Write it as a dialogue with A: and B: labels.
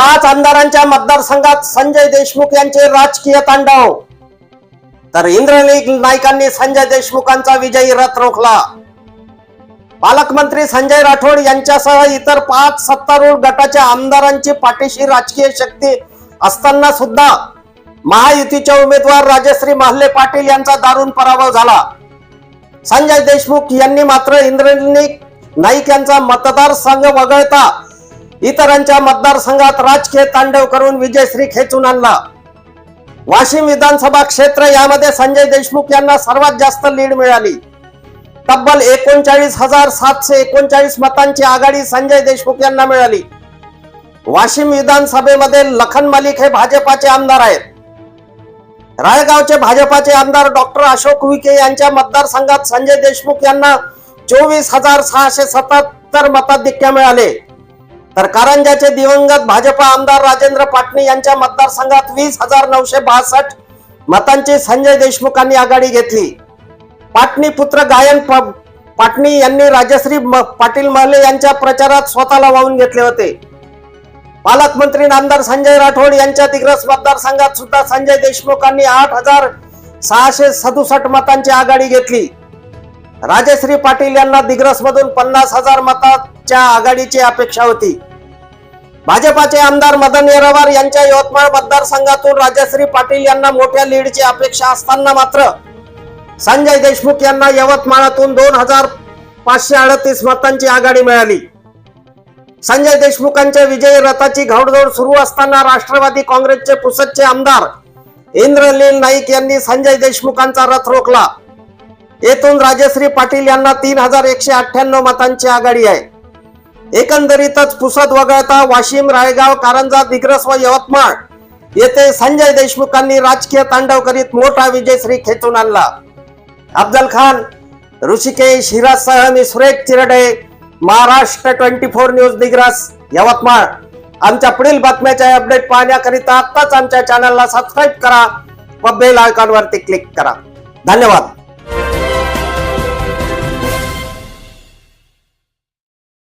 A: पाच आमदारांच्या मतदारसंघात संजय देशमुख यांचे राजकीय तांडव. तर इंद्रनील नाईकांनी संजय देशमुखांचा विजयी रथ रोखला. पालकमंत्री संजय राठोड यांच्यासह इतर पाच सत्तारूढ गटाच्या आमदारांची पाठीशी राजकीय शक्ती असताना सुद्धा महायुतीचे उमेदवार राजश्री महाले पाटील यांचा दारुण पराभव झाला. संजय देशमुख यांनी मात्र इंद्रनील नाईक यांचा मतदारसंघ वगळता इतरांच्या मतदारसंघात राजकीय तांडव करून विजयश्री खेचून आणला. वाशिम विधानसभा क्षेत्र यामध्ये संजय देशमुख यांना सर्वात जास्त लीड मिळाली. तब्बल एकोणचाळीस हजार सातशे एकोणचाळीस मतांची आघाडी संजय देशमुख यांना मिळाली. वाशिम विधानसभेमध्ये लखन मलिक हे भाजपाचे आमदार आहेत. रायगावचे भाजपाचे आमदार डॉक्टर अशोक विखे यांच्या मतदारसंघात संजय देशमुख यांना चोवीस हजार सहाशे सत्याहत्तर मताधिक्य मिळाले. तर कारंजाचे दिवंगत भाजपा आमदार राजेंद्र पाटणी यांच्या मतदारसंघात वीस हजार नऊशे बासष्ट मतांची संजय देशमुखांनी आघाडी घेतली. पाटणी पुत्र गायन पाटणी यांनी राजश्री पाटील महले यांच्या प्रचारात स्वतःला वाहून घेतले होते. पालकमंत्री नामदार संजय राठोड यांच्या दिग्रस मतदारसंघात सुद्धा संजय देशमुखांनी आठ हजार सहाशे सदुसष्ट मतांची आघाडी घेतली. राजश्री पाटील यांना दिग्रस मधून पन्नास हजार मतात च्या आघाडीची अपेक्षा होती. भाजपाचे आमदार मदन येरावार यांच्या यवतमाळ मतदारसंघातून राजश्री पाटील यांना मोठ्या लीडची अपेक्षा असताना मात्र संजय देशमुख यांना यवतमाळातून दोन हजार पाचशे अडतीस मतांची आघाडी मिळाली. संजय देशमुखांच्या विजयी रथाची घोडदौड सुरू असताना राष्ट्रवादी काँग्रेसचे पुसदचे आमदार इंद्रलील नाईक यांनी संजय देशमुखांचा रथ रोखला. येथून राजश्री पाटील यांना तीन हजार एकशे अठ्ठ्याण्णव मतांची आघाडी आहे. एकंदरीतच पुसद वगळता वाशिम रायगाव कारंजा दिग्रस व यवतमाळ. येथे संजय देशमुखांनी राजकीय तांडव करीत मोठा विजयश्री खेचून आणला. अफजल खान ऋषिकेश हिराजसह मी Suresh Chirde Maharashtra twenty four news Digras Yavatmal. आमच्या पुढील बातम्याचे अपडेट पाहण्याकरिता आत्ताच आमच्या चॅनलला सबस्क्राईब करा व बेल आयकॉनवरती क्लिक करा. धन्यवाद.